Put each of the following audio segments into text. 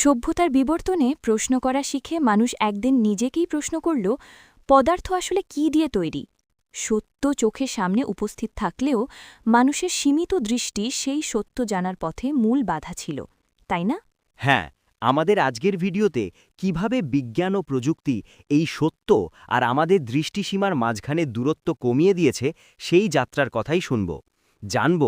সভ্যতার বিবর্তনে প্রশ্ন করা শিখে মানুষ একদিন নিজেকেই প্রশ্ন করল, পদার্থ আসলে কি দিয়ে তৈরি? সত্য চোখের সামনে উপস্থিত থাকলেও মানুষের সীমিত দৃষ্টি সেই সত্য জানার পথে মূল বাধা ছিল, তাই না? হ্যাঁ আমাদের আজকের ভিডিওতে কীভাবে বিজ্ঞান ও প্রযুক্তি এই সত্য আর আমাদের দৃষ্টিসীমার মাঝখানে দূরত্ব কমিয়ে দিয়েছে সেই যাত্রার কথাই শুনব। জানব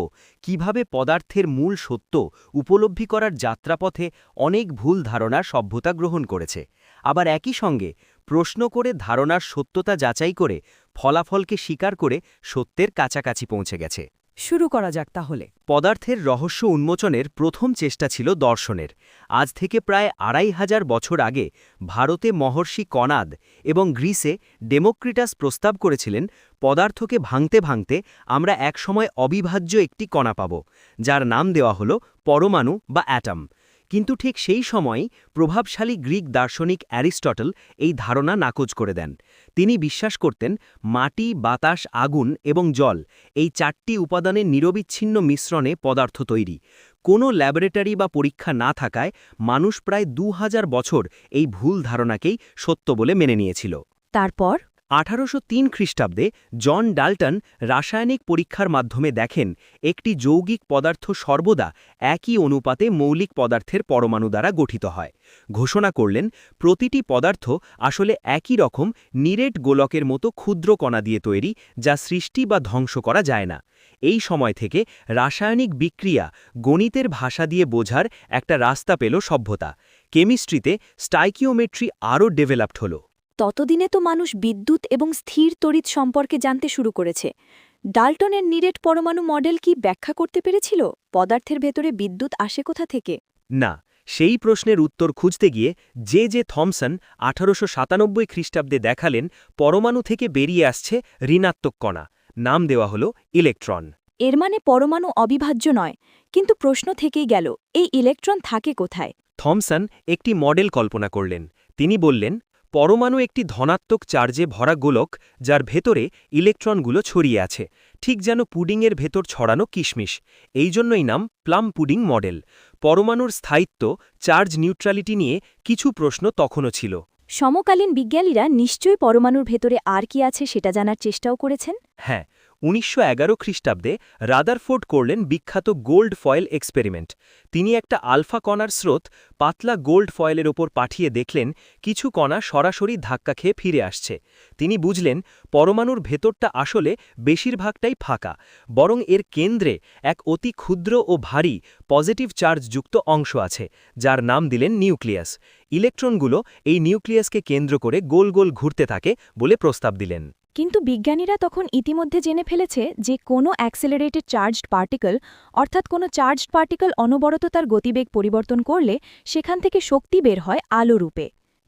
কীভাবে পদার্থের মূল সত্য উপলব্ধি করার যাত্রাপথে অনেক ভুল ধারণা সভ্যতা গ্রহণ করেছে। আবার একই সঙ্গে প্রশ্ন করে ধারণার সত্যতা যাচাই করে ফলাফলকে স্বীকার করে সত্যের কাছাকাছি পৌঁছে গেছে। শুরু করা যাক তাহলে। পদার্থের রহস্য উন্মোচনের প্রথম চেষ্টা ছিল দর্শনের। আজ থেকে প্রায় আড়াই হাজার বছর আগে ভারতে মহর্ষি কনাদ এবং গ্রিসে ডেমোক্রিটাস প্রস্তাব করেছিলেন পদার্থকে ভাঙতে ভাঙতে আমরা একসময় অবিভাজ্য একটি কণা পাব, যার নাম দেওয়া হল পরমাণু বা অ্যাটম। কিন্তু ঠিক সেই সময়ই প্রভাবশালী গ্রিক দার্শনিক অ্যারিস্টটল এই ধারণা নাকচ করে দেন। তিনি বিশ্বাস করতেন মাটি, বাতাস, আগুন এবং জল এই চারটি উপাদানের নিরবিচ্ছিন্ন মিশ্রণে পদার্থ তৈরি। কোনো ল্যাবরেটরি বা পরীক্ষা না থাকায় মানুষ প্রায় দু হাজার বছর এই ভুল ধারণাকেই সত্য বলে মেনে নিয়েছিল। তারপর আঠারোশো তিন খ্রিস্টাব্দে জন ডাল্টন রাসায়নিক পরীক্ষার মাধ্যমে দেখেন, একটি যৌগিক পদার্থ সর্বদা একই অনুপাতে মৌলিক পদার্থের পরমাণু দ্বারা গঠিত হয়। ঘোষণা করলেন, প্রতিটি পদার্থ আসলে একই রকম নিরেট গোলকের মতো ক্ষুদ্র কণা দিয়ে তৈরি, যা সৃষ্টি বা ধ্বংস করা যায় না। এই সময় থেকে রাসায়নিক বিক্রিয়া গণিতের ভাষা দিয়ে বোঝার একটা রাস্তা পেল সভ্যতা। কেমিস্ট্রিতে স্টাইকিওমেট্রি আরও ডেভেলপড হলো। ততদিনে তো মানুষ বিদ্যুৎ এবং স্থির তড়িৎ সম্পর্কে জানতে শুরু করেছে। ডাল্টনের নিরেট পরমাণু মডেল কি ব্যাখ্যা করতে পেরেছিল? পদার্থের ভেতরে বিদ্যুৎ আসে কোথা থেকে? না সেই প্রশ্নের উত্তর খুঁজতে গিয়ে যে যে থমসন আঠারোশো সাতানব্বই খ্রিস্টাব্দে দেখালেন পরমাণু থেকে বেরিয়ে আসছে ঋণাত্মক কণা। নাম দেওয়া হল ইলেকট্রন। এর মানে পরমাণু অবিভাজ্য নয় কিন্তু প্রশ্ন থেকেই গেল এই ইলেকট্রন থাকে কোথায়? থমসন একটি মডেল কল্পনা করলেন। তিনি বললেন পরমাণু একটি ধনাত্মক চার্জে ভরা গোলক যার ভেতরে ইলেকট্রনগুলো ছড়িয়ে আছে ঠিক যেন পুডিংয়ের ভেতর ছড়ানো কিশমিশ। এই জন্যই নাম প্লাম পুডিং মডেল। পরমাণুর স্থায়িত্ব চার্জ নিউট্রালিটি নিয়ে কিছু প্রশ্ন তখনও ছিল। সমকালীন বিজ্ঞানীরা নিশ্চয়ই পরমাণুর ভেতরে আর কি আছে সেটা জানার চেষ্টাও করেছেন? হ্যাঁ উনিশশো এগারো খ্রিস্টাব্দে রাদারফোর্ড করলেন বিখ্যাত গোল্ড ফয়েল এক্সপেরিমেন্ট। তিনি একটা আলফা কণার স্রোত পাতলা গোল্ড ফয়েলের ওপর পাঠিয়ে দেখলেন, কিছু কণা সরাসরি ধাক্কা খেয়ে ফিরে আসছে। তিনি বুঝলেন, পরমাণুর ভেতরটা আসলে বেশিরভাগটাই ফাঁকা, বরং এর কেন্দ্রে এক অতি ক্ষুদ্র ও ভারী পজিটিভ চার্জযুক্ত অংশ আছে, যার নাম দিলেন নিউক্লিয়াস। ইলেকট্রনগুলো এই নিউক্লিয়াসকে কেন্দ্র করে গোল গোল ঘুরতে থাকে বলে প্রস্তাব দিলেন। কিন্তু বিজ্ঞানীরা তখন ইতিমধ্যে জেনে ফেলেছে যে কোনো অ্যাক্সেলারেটেড চার্জড পার্টিকল অর্থাৎ কোনো চার্জড পার্টিকল অনবরত তার গতিবেগ পরিবর্তন করলে সেখান থেকে শক্তি বের হয় আলো রূপে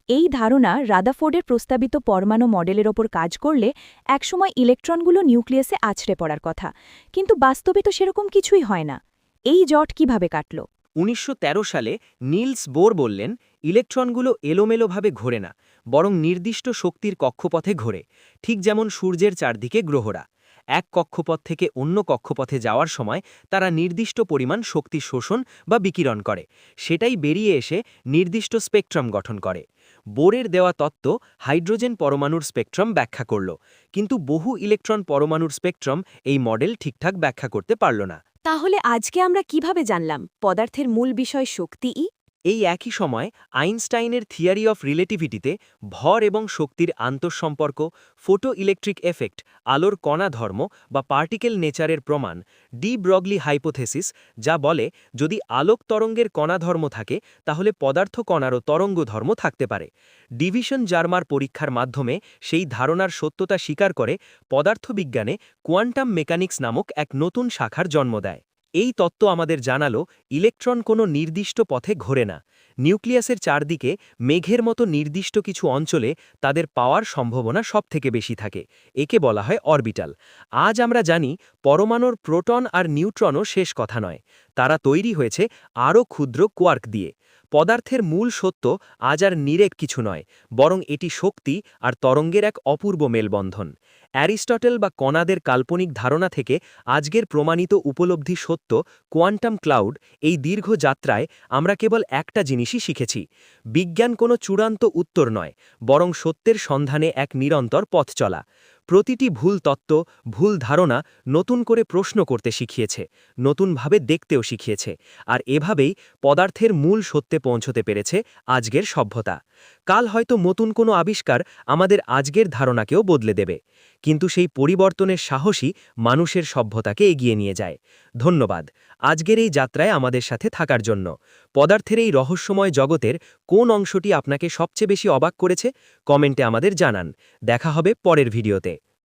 এই ধারণা রাদাফোর্ডের প্রস্তাবিত পরমাণু মডেলের ওপর কাজ করলে একসময় ইলেকট্রনগুলো নিউক্লিয়াসে আছড়ে পড়ার কথা, কিন্তু বাস্তবে তো সেরকম কিছুই হয় না। এই জট কীভাবে কাটল? উনিশশো তেরো সালে নীলস বোর বললেন ইলেকট্রনগুলো এলোমেলোভাবে ঘোরে না, বরং নির্দিষ্ট শক্তির কক্ষপথে ঘোরে, ঠিক যেমন সূর্যের চারদিকে গ্রহরা। এক কক্ষপথ থেকে অন্য কক্ষপথে যাওয়ার সময় তারা নির্দিষ্ট পরিমাণ শক্তি শোষণ বা বিকিরণ করে, সেটাই বেরিয়ে এসে নির্দিষ্ট স্পেকট্রাম গঠন করে। বোরের দেওয়া তত্ত্ব হাইড্রোজেন পরমাণুর স্পেকট্রাম ব্যাখ্যা করল, কিন্তু বহু ইলেকট্রন পরমাণুর স্পেকট্রাম এই মডেল ঠিকঠাক ব্যাখ্যা করতে পারল না। তাহলে আজকে আমরা কীভাবে জানলাম পদার্থের মূল বিষয় শক্তিই এই একই সময় আইনস্টাইনের থিয়ারি অফ রিলেটিভিটিতে ভর এবং শক্তির আন্তঃসম্পর্ক ফোটো ইলেকট্রিক এফেক্ট, আলোর কণা ধর্ম বা পার্টিকেল নেচারের প্রমাণ, ডি ব্রগলি হাইপোথেসিস, যা বলে যদি আলোক তরঙ্গের কণা ধর্ম থাকে, তাহলে পদার্থ কণারও তরঙ্গ ধর্ম থাকতে পারে। ডিভিশন জার্মার পরীক্ষার মাধ্যমে সেই ধারণার সত্যতা স্বীকার করে পদার্থবিজ্ঞানে কোয়ান্টাম মেকানিক্স নামক এক নতুন শাখার জন্ম দেয়। এই তত্ত্ব আমাদের জানালো, ইলেকট্রন কোনো নির্দিষ্ট পথে ঘোরে না। নিউক্লিয়াসের চারদিকে মেঘের মতো নির্দিষ্ট কিছু অঞ্চলে তাদের পাওয়ার সম্ভাবনা সব থেকে বেশি থাকে, একে বলা হয় অরবিটাল। আজ আমরা জানি, পরমাণুর প্রোটন আর নিউট্রনও শেষ কথা নয়। তারা তৈরি হয়েছে আরও ক্ষুদ্র কোয়ার্ক দিয়ে। পদার্থের মূল সত্য আজ আর নিরেক কিছু নয়, বরং এটি শক্তি আর তরঙ্গের এক অপূর্ব মেলবন্ধন। অ্যারিস্টটেল বা কণাদের কাল্পনিক ধারণা থেকে আজকের প্রমাণিত উপলব্ধি সত্য, কোয়ান্টাম ক্লাউড, এই দীর্ঘ যাত্রায় আমরা কেবল একটা জিনিসই শিখেছি, বিজ্ঞান কোনো চূড়ান্ত উত্তর নয়, বরং সত্যের সন্ধানে এক নিরন্তর পথ চলা। প্রতিটি ভুল তত্ত্ব, ভুল ধারণা নতুন করে প্রশ্ন করতে শিখিয়েছে, নতুনভাবে দেখতেও শিখিয়েছে, আর এভাবেই পদার্থের মূল সত্যে পৌঁছতে পেরেছে আজকের সভ্যতা। কাল হয়তো নতুন কোনো আবিষ্কার আমাদের আজকের ধারণাকেও বদলে দেবে। কিন্তু সেই পরিবর্তনের সাহসী মানুষের সভ্যতাকে এগিয়ে নিয়ে যায়। ধন্যবাদ। আজকের এই যাত্রায় আমাদের সাথে থাকার জন্য। পদার্থের এই রহস্যময় জগতের কোন অংশটি আপনাকে সবচেয়ে বেশি অবাক করেছে? কমেন্টে আমাদের জানান। দেখা হবে পরের ভিডিওতে।